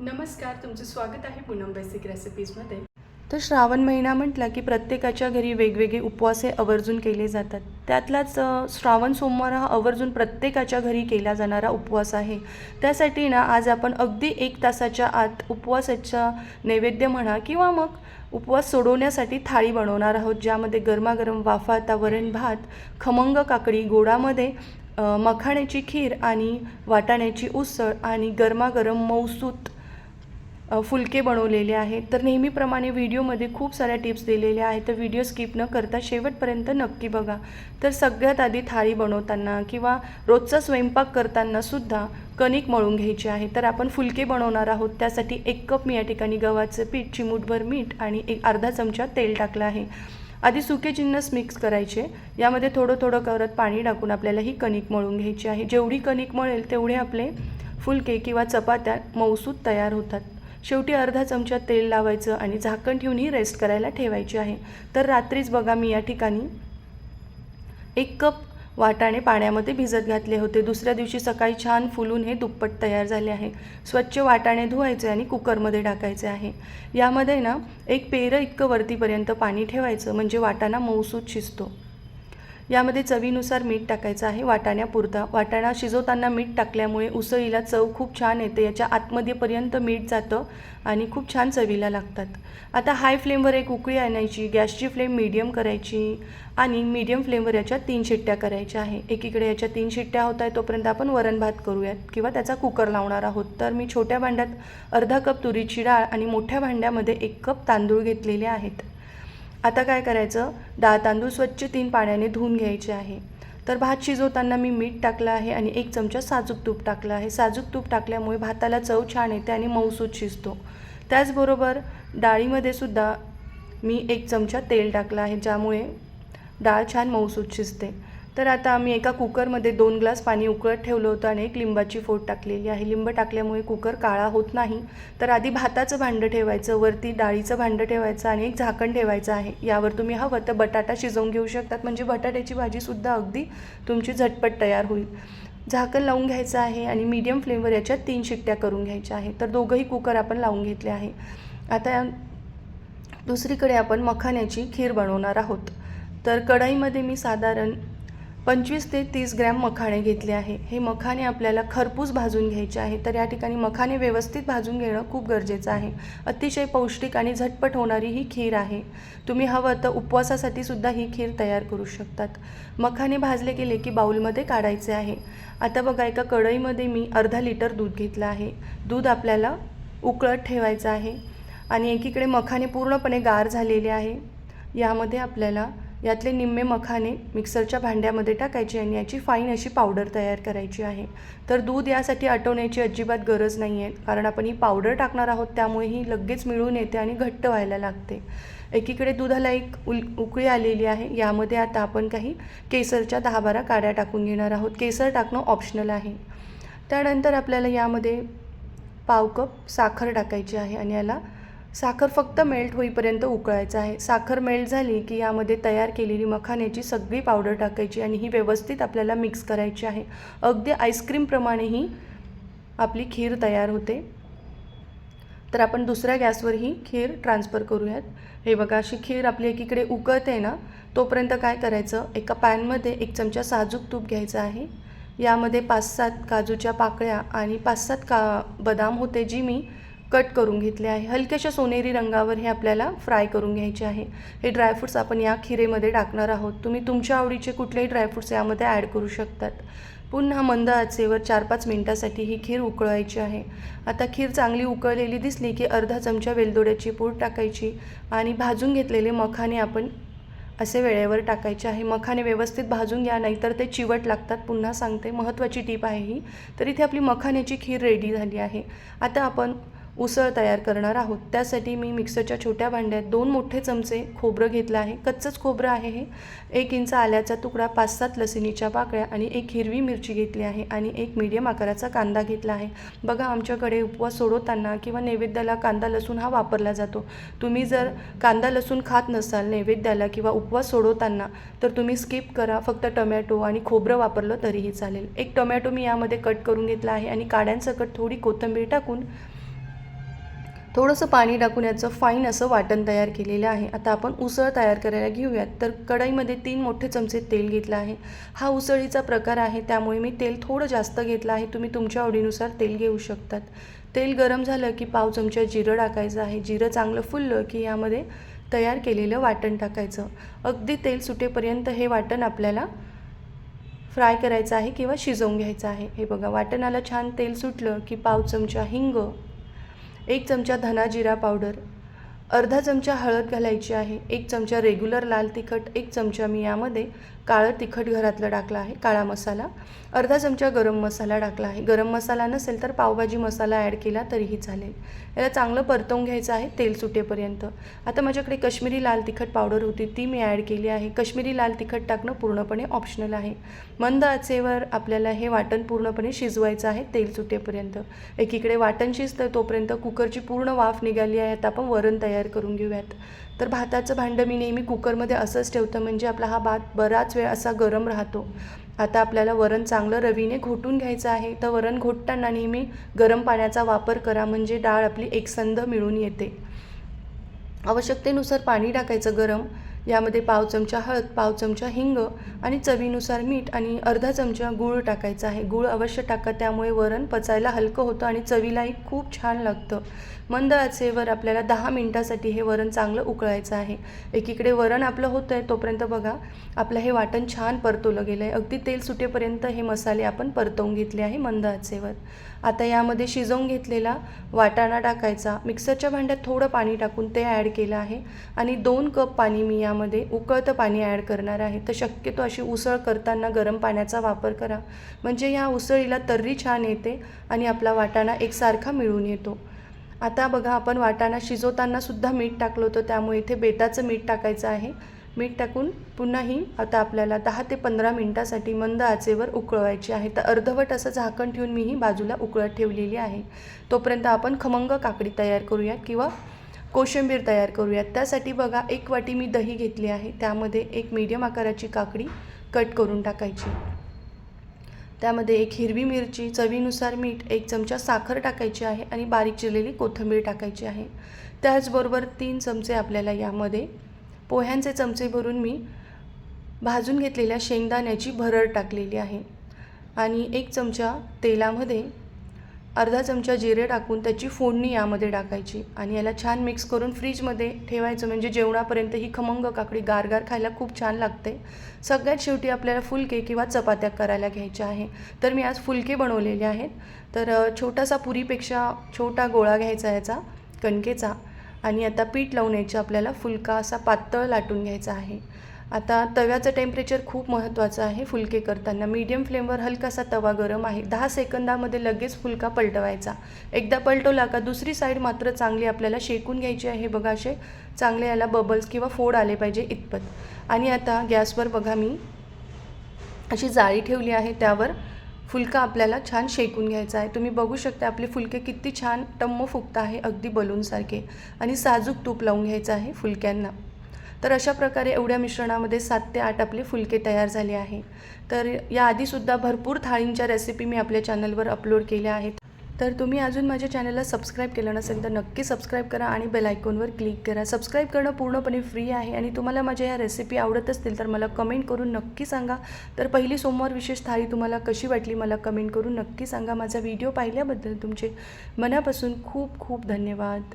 नमस्कार तुमचं स्वागत आहे पूनम बेसिक रेसिपीजमध्ये तर श्रावण महिना म्हटला की प्रत्येकाच्या घरी वेगवेगळे उपवास हे आवर्जून केले जातात. त्यातलाच श्रावण सोमवार हा आवर्जून प्रत्येकाच्या घरी केला जाणारा उपवास आहे. त्यासाठी ना आज आपण अगदी एक तासाच्या आत उपवासाच्या नैवेद्य म्हणा किंवा मग उपवास सोडवण्यासाठी थाळी बनवणार आहोत ज्यामध्ये गरमागरम वाफा आता वरण भात खमंग काकडी गोडामध्ये मखाण्याची खीर आणि वाटाण्याची उसळ आणि गरमागरम मौसूत फुलके बनवलेले आहेत. तर नेहमीप्रमाणे व्हिडिओमध्ये खूप साऱ्या टिप्स दिलेल्या आहेत. तर व्हिडिओ स्किप न करता शेवटपर्यंत नक्की बघा. तर सगळ्यात आधी थाळी बनवताना किंवा रोजचा स्वयंपाक करताना सुद्धा कणिक मळून घ्यायची आहे. तर आपण फुलके बनवणार आहोत. त्यासाठी एक कप मी या ठिकाणी गव्हाचं पीठ चिमूटभर मीठ आणि एक अर्धा चमचा तेल टाकलं आहे. आधी सुके जिन्नस मिक्स करायचे. यामध्ये थोडं थोडं करत पाणी टाकून आपल्याला ही कणिक मळून घ्यायची आहे. जेवढी कणिक मळेल तेवढे आपले फुलके किंवा चपात्या मौसूद तयार होतात. शेवटी अर्धा चमचा तेल लावायचं आणि झाकण ठेवून ही रेस्ट करायला ठेवायची आहे. तर रात्रीच बघा मी या ठिकाणी एक कप वाटाणे पाण्यामध्ये भिजत घातले होते. दुसऱ्या दिवशी सकाळी छान फुलून हे दुप्पट तयार झाले आहे. स्वच्छ वाटाणे धुवायचे आणि कुकरमध्ये टाकायचे आहे. यामध्ये ना एक पेरं इतकं वरतीपर्यंत पाणी ठेवायचं म्हणजे वाटाणा मऊसूत शिजतो. यामध्ये चवीनुसार मीठ टाकायचं आहे. वाटाण्यापुरता. वाटाणा शिजवताना मीठ टाकल्यामुळे उसळीला चव खूप छान येते. याच्या आतमध्येपर्यंत मीठ जातं आणि खूप छान चवीला लागतात. आता हाय फ्लेमवर एक उकळी आणायची. गॅसची फ्लेम मीडियम करायची आणि मीडियम फ्लेमवर याच्या तीन शिट्ट्या करायच्या आहे. एकीकडे याच्या तीन शिट्ट्या होत आहे तोपर्यंत आपण वरण भात करूयात किंवा त्याचा कुकर लावणार आहोत. तर मी छोट्या भांड्यात अर्धा कप तुरीची डाळ आणि मोठ्या भांड्यामध्ये एक कप तांदूळ घेतलेले आहेत. आता काय करायचं? डाळ तांदूळ स्वच्छ तीन पाण्याने धुवून घ्यायचे आहे. तर भात शिजवताना मी मीठ टाकलं आहे आणि एक चमचा साजूक तूप टाकलं आहे. साजूक तूप टाकल्यामुळे भाताला चव छान येते आणि मऊसूत शिजतो. त्याचबरोबर डाळीमध्ये सुद्धा मी एक चमचा तेल टाकलं आहे ज्यामुळे डाळ छान मऊसूत शिजते. तर आता आम्ही एका कुकरमध्ये दोन ग्लास पाणी उकळत ठेवलं होतं आणि एक लिंबाची फोड टाकलेली आहे. लिंब टाकल्यामुळे कुकर काळा होत नाही. तर आधी भाताचं भांडं ठेवायचं वरती डाळीचं भांडं ठेवायचं आणि एक झाकण ठेवायचं आहे. यावर तुम्ही हवं तर बटाटा शिजवून घेऊ शकतात. म्हणजे बटाट्याची भाजीसुद्धा अगदी तुमची झटपट तयार होईल. झाकण लावून घ्यायचं आहे आणि मीडियम फ्लेमवर याच्यात तीन शिट्ट्या करून घ्यायच्या आहे. तर दोघंही कुकर आपण लावून घेतले आहे. आता दुसरीकडे आपण मखाण्याची खीर बनवणार आहोत. तर कढईमध्ये मी साधारण पंचवीस ते तीस ग्रॅम मखाणे घेतले आहे. हे मखाणे आपल्याला खरपूस भाजून घ्यायचे आहे. तर या ठिकाणी मखाणे व्यवस्थित भाजून घेणं खूप गरजेचं आहे. अतिशय पौष्टिक आणि झटपट होणारी ही खीर आहे. तुम्ही हवं तर उपवासासाठी सुद्धा ही खीर तयार करू शकतात. मखाणे भाजले गेले की बाऊलमध्ये काढायचे आहे. आता बघा एका कढईमध्ये मी अर्धा लिटर दूध घेतलं आहे. दूध आपल्याला उकळत ठेवायचं आहे. आणि एकीकडे मखाणे पूर्णपणे गार झालेले आहे. यामध्ये आपल्याला यातले निम्मे मखाने मिक्सरच्या भांड्यामध्ये टाकायचे आणि याची फाईन अशी पावडर तयार करायची आहे. तर दूध यासाठी आटवण्याची अजिबात गरज नाही आहे कारण आपण ही पावडर टाकणार आहोत त्यामुळे ही लगेच मिळून येते आणि घट्ट व्हायला लागते. एकीकडे दुधाला एक उल उकळी आलेली आहे यामध्ये आता आपण काही केसरच्या दहा बारा काड्या टाकून घेणार आहोत. केसर टाकणं ऑप्शनल आहे. त्यानंतर आपल्याला यामध्ये पाव कप साखर टाकायची आहे आणि याला साखर फक्त मेल्ट होईपर्यंत उकळायचं आहे. साखर मेल्ट झाली की यामध्ये तयार केलेली मखाण्याची सगळी पावडर टाकायची आणि ही व्यवस्थित आपल्याला मिक्स करायची आहे. अगदी आईस्क्रीमप्रमाणे ही आपली खीर तयार होते. तर आपण दुसऱ्या गॅसवर ही खीर ट्रान्सफर करूयात. हे बघा अशी खीर आपली एकीकडे उकळते ना तोपर्यंत काय करायचं? एका पॅनमध्ये एक चमचा साजूक तूप घ्यायचं आहे. यामध्ये पाच सात काजूच्या पाकळ्या आणि पाच सात का बदाम होते जी मी कट करून घेतले आहे. हलक्याशा सोनेरी रंगावर हे आपल्याला फ्राय करून घ्यायचे आहे. हे ड्रायफ्रूट्स आपण या खिरेमध्ये टाकणार आहोत. तुम्ही तुमच्या आवडीचे कुठलेही ड्रायफ्रूट्स यामध्ये ॲड करू शकतात. पुन्हा मंद आचेवर चार पाच मिनटासाठी ही खीर उकळायची आहे. आता खीर चांगली उकळलेली दिसली की अर्धा चमचा वेलदोड्याची पूड टाकायची आणि भाजून घेतलेले मखाने आपण असे वेळेवर टाकायचे आहे. मखाने व्यवस्थित भाजून घ्या नाहीतर ते चिवट लागतात. पुन्हा सांगते महत्त्वाची टीप आहे ही. तर इथे आपली मखाण्याची खीर रेडी झाली आहे. आता आपण उसळ तयार करणार आहोत. त्यासाठी मी मिक्सरच्या छोट्या भांड्यात दोन मोठे चमचे खोबरं घेतलं आहे. कच्चंच खोबरं आहे हे. एक इंच आल्याचा तुकडा पाच सात लसणीच्या पाकळ्या आणि एक हिरवी मिरची घेतली आहे आणि एक मीडियम आकाराचा कांदा घेतला आहे. बघा आमच्याकडे उपवास सोडवताना किंवा नैवेद्याला कांदा लसूण हा वापरला जातो. तुम्ही जर कांदा लसूण खात नसाल नैवेद्याला किंवा उपवास सोडवताना तर तुम्ही स्किप करा. फक्त टमॅटो आणि खोबरं वापरलं तरीही चालेल. एक टोमॅटो मी यामध्ये कट करून घेतला आहे आणि काड्यांसकट थोडी कोथिंबीर टाकून थोडंसं पाणी टाकून याचं फाईन असं वाटण तयार केलेलं आहे. आता आपण उसळ तयार करायला घेऊयात. तर कढईमध्ये तीन मोठे चमचे तेल घेतलं आहे. हा उसळीचा प्रकार आहे त्यामुळे मी तेल थोडं जास्त घेतलं आहे. तुम्ही तुमच्या आवडीनुसार तेल घेऊ शकतात. तेल गरम झालं की पाव चमचा जिरं टाकायचं आहे. जिरं चांगलं फुललं की यामध्ये तयार केलेलं वाटण टाकायचं. अगदी तेल सुटेपर्यंत हे वाटण आपल्याला फ्राय करायचं आहे किंवा शिजवून घ्यायचं आहे. हे बघा वाटणाला छान तेल सुटलं की पाव चमचा हिंग एक चमचा धना जिरा पावडर अर्धा चमचा हळद घालायची आहे एक चमचा रेग्युलर लाल तिखट एक चमचा मी यामध्ये काळं तिखट घरातलं टाकलं आहे काळा मसाला. अर्धा चमचा गरम मसाला टाकला आहे. गरम मसाला नसेल तर पावभाजी मसाला ॲड केला तरीही चालेल. याला चांगलं परतवून घ्यायचं आहे तेल सुटेपर्यंत. आता माझ्याकडे कश्मीरी लाल तिखट पावडर होती ती मी ॲड केली आहे. कश्मीरी लाल तिखट टाकणं पूर्णपणे ऑप्शनल आहे. मंद आचेवर आपल्याला हे वाटण पूर्णपणे शिजवायचं आहे तेल सुटेपर्यंत. एकीकडे वाटण शिजतं तोपर्यंत कुकरची पूर्ण वाफ निघाली आहे. आता आपण वरण तयार करून घेऊयात. तर भाताचं भांडं मी नेहमी कुकरमध्ये असंच ठेवतं म्हणजे आपला हा भात बराच वेळ असा गरम राहतो. आता आपल्याला वरण चांगलं रवीने घोटून घ्यायचं आहे तर वरण घोटताना नेहमी गरम पाण्याचा वापर करा म्हणजे डाळ आपली एकसंध मिळून येते. आवश्यकतेनुसार पाणी टाकायचं गरम यामध्ये पाव चमचा हळद पाव चमचा हिंग आणि चवीनुसार मीठ आणि अर्धा चमचा गूळ टाकायचा आहे. गूळ अवश्य टाका त्यामुळे वरण पचायला हलकं होतं आणि चवीलाही खूप छान लागतं. मंद आचेवर आपल्याला दहा मिनटासाठी हे वरण चांगलं उकळायचं आहे. एकीकडे वरण आपलं होतं आहे तोपर्यंत बघा आपलं हे वाटण छान परतवलं गेलं आहे अगदी तेल सुटेपर्यंत हे मसाले आपण परतवून घेतले आहे मंद आचेवर. आता यामध्ये शिजवून घेतलेला वाटाणा टाकायचा. मिक्सरच्या भांड्यात थोडं पाणी टाकून ते ॲड केलं आहे आणि दोन कप पाणी मी यामध्ये उकळतं पाणी ॲड करणार आहे. तर शक्यतो अशी उसळ करताना गरम पाण्याचा वापर करा. म्हणजे ह्या उसळीला तर्री छान येते आणि आपला वाटाणा एकसारखा मिळून येतो. आता बघा आपण वाटाणा शिजवताना सुद्धा मीठ टाकलं होतं. त्यामुळे इथे बेताचं मीठ टाकायचं आहे. मीठ टाकून पुन्हाही आता आपल्याला दहा ते पंधरा मिनटासाठी मंद आचेवर उकळवायची आहे. तर अर्धवट असं झाकण ठेवून मी ही बाजूला उकळत ठेवलेली आहे. तोपर्यंत आपण खमंग काकडी तयार करूया किंवा कोशिंबीर तयार करूयात. त्यासाठी बघा एक वाटी मी दही घेतली आहे. त्यामध्ये एक मीडियम आकाराची काकडी कट करून टाकायची. त्यामध्ये एक हिरवी मिरची चवीनुसार मीठ एक चमचा साखर टाकायची आहे आणि बारीक चिरलेली कोथिंबीर टाकायची आहे. त्याचबरोबर तीन चमचे आपल्याला यामध्ये पोह्यांचे चमचे भरून मी भाजून घेतलेल्या शेंगदाण्याची भरड टाकलेली आहे. आणि एक चमचा तेलामध्ये अर्धा चमचा जिरे टाकून त्याची फोडणी यामध्ये टाकायची आणि याला छान मिक्स करून फ्रीजमध्ये ठेवायचं. म्हणजे जेवणापर्यंत ही खमंग काकडी गारगार खायला खूप छान लागते. सगळ्यात शेवटी आपल्याला फुलके किंवा चपात्या करायला घ्यायच्या आहे. तर मी आज फुलके बनवलेले आहेत. तर छोटासा पुरीपेक्षा छोटा गोळा घ्यायचा याचा कणकेचा आणि आता पीठ लावून यायचा आपल्याला फुलका असा पातळ लाटून घ्यायचा आहे. आता तव्याचं टेम्परेचर खूप महत्त्वाचं आहे फुलके करताना. मीडियम फ्लेमवर हलकासा तवा गरम आहे. दहा सेकंदामध्ये लगेच फुलका पलटवायचा. एकदा पलटवला का दुसरी साईड मात्र चांगली आपल्याला शेकून घ्यायची आहे. बघा असे चांगले याला बबल्स किंवा फोड आले पाहिजे इतपत. आणि आता गॅसवर बघा मी अशी जाळी ठेवली आहे. त्यावर फुलका आपल्याला छान शेकून घ्यायचा आहे. तुम्ही बघू शकता आपले फुलके किती छान टम्म फुगता आहे अगदी बलूनसारखे आणि साजूक तूप लावून घ्यायचं आहे फुलक्यांना. तर अशा प्रकारे एवढ्या मिश्रणामध्ये सात ते आठ आपले फुलके तयार झाले आहे तर याआधीसुद्धा भरपूर थाळींच्या रेसिपी मी आपल्या चॅनलवर अपलोड केल्या आहेत. तर तुम्ही अजून माझ्या चॅनलला सबस्क्राईब केलं नसेल तर नक्की सबस्क्राईब करा आणि बेल आयकॉनवर क्लिक करा. सबस्क्राईब करणं पूर्णपणे फ्री आहे आणि तुम्हाला माझ्या या रेसिपी आवडत असतील तर मला कमेंट करून नक्की सांगा. तर पहिली सोमवार विशेष थाळी तुम्हाला कशी वाटली मला कमेंट करून नक्की सांगा. माझा व्हिडिओ पाहिल्याबद्दल तुमचे मनापासून खूप खूप धन्यवाद.